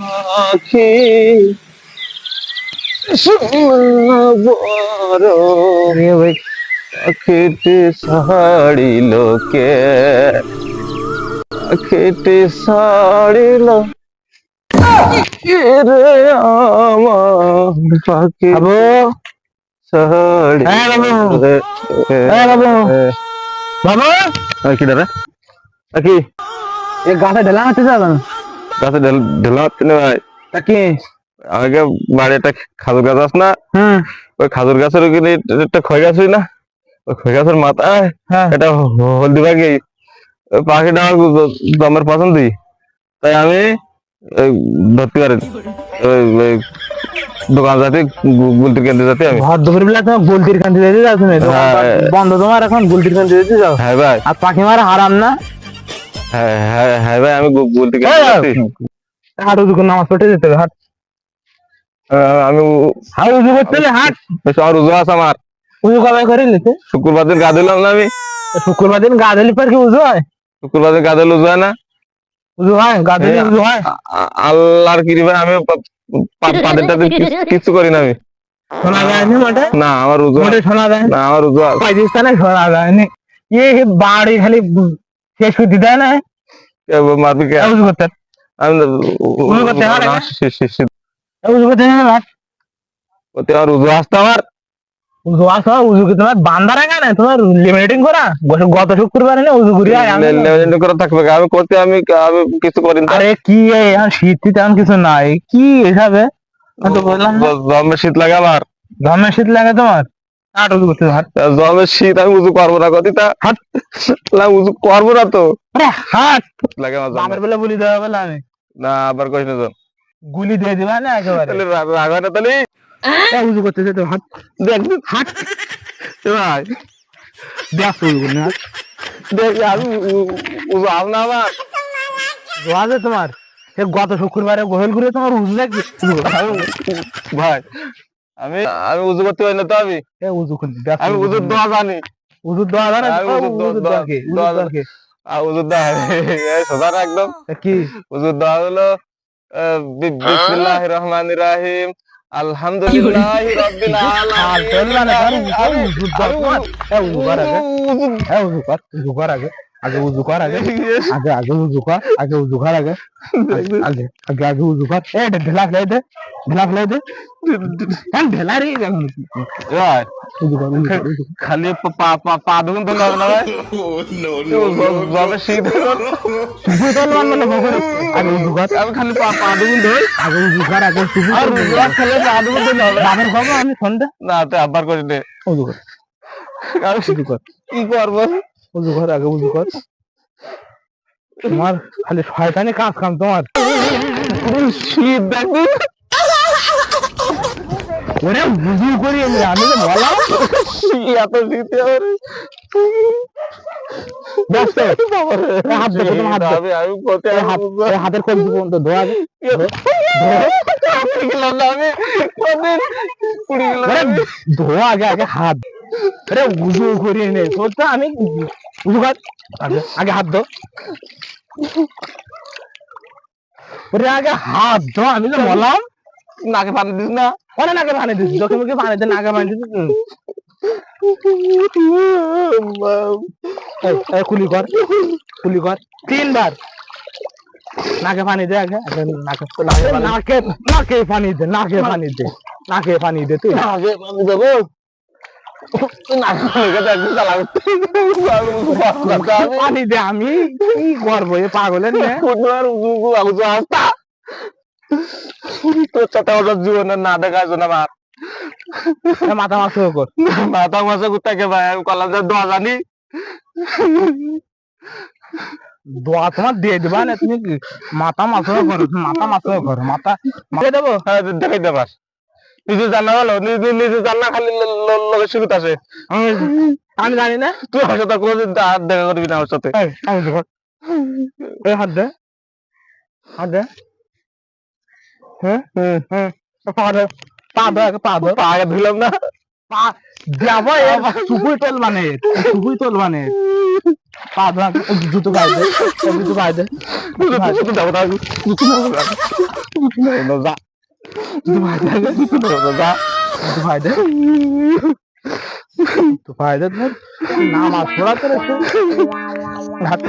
পাখি বড় পাখিটি ছাড়িল কে পাখিটি ছাড়িল কে রে আমার পাখি বাবু ছাড়িল হ্যাঁ, বাবু। রে। হ্যাঁ, বাবু। এ, বাবু এ, কি দাদা এ, কি এই গাছে ঢেলা হচ্ছে যাবেন গাছে ঢেলা হচ্ছে না ভাই। কি? আগে বাড়ি একটা খাজুর গাছ আছে না ওই খাজুর গাছের ওখানে একটা খয় গাছ না ওই খয় গাছের মাথায় হ্যাঁ। এটা হলদি বাগে ওই পাখিটা আমার আমার পছন্দই তাই আমি ধরতে পারি ওই দোকান যাতে গুলতি কেন্দ্রে যাতে আমি। ভর দুপুর বেলা তোমার গুলতির কান্তি দিতে যাও তুমি। বন্ধ তোমার এখন গুলতির কান্তি দিতে যাও হ্যাঁ ভাই। আর পাখি মারা হারাম না? হ্যাঁ, হ্যাঁ, হ্যাঁ ভাই আমি বলতে হাট উজু করে নামাজ পড়তে যেতে হবে হাট। হ্যাঁ, আমি হাট উজু করতে হবে হাট। সবার উজু আছে আমার। উজু কবে করে নিতে শুক্রবার দিন গা ধুলাম না আমি। শুক্রবার দিন গা ধুলি পর কি উজু হয়? শুক্রবার দিন গা ধুলে উজু হয় না। উজু হয় গা ধুলে উজু হয়। আল্লাহর কৃপায় আমি পাদের টাদের কিছু করি না আমি। শোনা যায়নি মাঠে না আমার উজু মাঠে শোনা যায়? না আমার উজু পাকিস্তানে শোনা যায়নি। এই বাড়ি খালি শেষ করে না? কে মারবি কে? উজু করতে আমি উজু করতে হয় না? না, শি- শি- শি- উজু করতে না? ওতে আমার উজু আসতে আমার। উজু আসা উজু কি তোমার বান্দা রাখা না? তোমার লিমিটিং করা? গত- শুক্রবারে না উজু করি আমি- লে- লেনদেন করে থাকবে আমি করতে আমি আমি কিছু করি না আরে কি এখন শীত টিত এখন কিছু নাই। কি এসবে? আমি তো বললাম না, শীত লাগে আমার। ঘামে শীত লাগে তোমার? আট উজু করতে হাট জমে শীত আমি উজু করব না কতি তা হাট না উজু করব না তো। আরে হাট লাগে আমার জমে। বেলা বলি দেওয়া বলে আমি। না আবার কইস না গুলি দিয়ে দিবা না একেবারে? তাহলে রাগ রাগ হয় না তাহলে? উজু করতে যেতে হাট দেখ। হাট ভাই। দেখ উজু করতে হাট দেখ আমি উ- উ- উজু আল না আমার। জোয়া তোমার। গত শুক্রবারে গোহেল করে তোমার উজু লাগবে ভাই আমি আমি উজু করতে পারি না তো আমি? উজু আমি উজুর দোয়া জানি। উজুর দেওয়া জানে? উজুর দোয়া- দোয়া- দোয়া সোজা একদম? কি? উজুর দোয়া হলো বিসমিল্লাহির রহমানির রহিম। আলহামদুলিল্লাহি রাব্বিল আলামিন। উজুর দেওয়া এ উজু কর আগে। এ উজু কর উজু কর আগে। আগে উজু কর আগে আগে আগে উজু কর আগে উজু কর আগে আগে আগে আগে উজু কর। এ এটা ঢেলা ফেলাই দে ঢেলা ফেলাই দে। হ্যাঁ ঢেলা রে কর। খালি পা- পা পা পা দুগুন ধরলে হবে না ভাই। জবে শীত। শুধু তোর মান মানে বকরে আগে উজু কর। আমি খালি পা পা দুগুন ধরি আগে উজু কর আগে শুধু আর রোজা খেলে পা দুগুন ধরলে হবে বাবার খবর আমি সন্ধ্যা না তো আবার করি নে উজু কর। আমি উজু কর। কি করব? উজু কর আগে উজু কর তোমার খালি শয়তানি কাজ কাম তোমার শীত ওরে করি আমি আমি তো বললাম এত শীতে হাতের কবজি পর্যন্ত ধোয়া। ধোয়া আগে আগে হাত আরে উজু করি নে তোর তো আমি উজু কর আগে হাত ধো ওরে আগে হাত ধো আমি তো বললাম নাকে পানি দিস না অনেক আগে পানি দিচ্ছি যখন মুখে পানি দেন আগে পানি এই, কুলি কর কুলি কর তিনবার নাকে পানি দে আগে আগে নাকে নাকে নাকে পানি দে নাকে পানি দে নাকে পানি দে তুই নাকে পানি দেবো নাকে পানি খেতে একদিন চালাবো। আমি কি করব এ মাথা মাছ কর মাথা মাসে কোথাকে ভাই আমি কলেজের দোয়া জানি দোয়া তোমার দিয়ে দিবা না তুমি মাথা মাছ করো মাথা মাছ করো মাথা দেবো হ্যাঁ দেখাইতে পার নিজে জানা হলো নিজে নিজে জানা খালি লোকের শুরুত আছে আমি জানি না। তুই আমার সাথে কোনোদিন হাত দেখা করবি না আমার সাথে। হাত দে। হাত দে। হ্যাঁ? হ্যাঁ। পা দে। পা দে পা দে। পা আগে ধুলাম না। পা দেবো চুপুই তোল মানে চুপুই তোল মানে পা ধরা জুতো গায়ে দে। জুতো গায়ে দে। জুতো গায়ে দে যাব জুতো গায়ে দে। যা জুতো গায়ে দে যা জুতো গায়ে দে তো ফায়দা ধর নামাজ পড়া করে হাত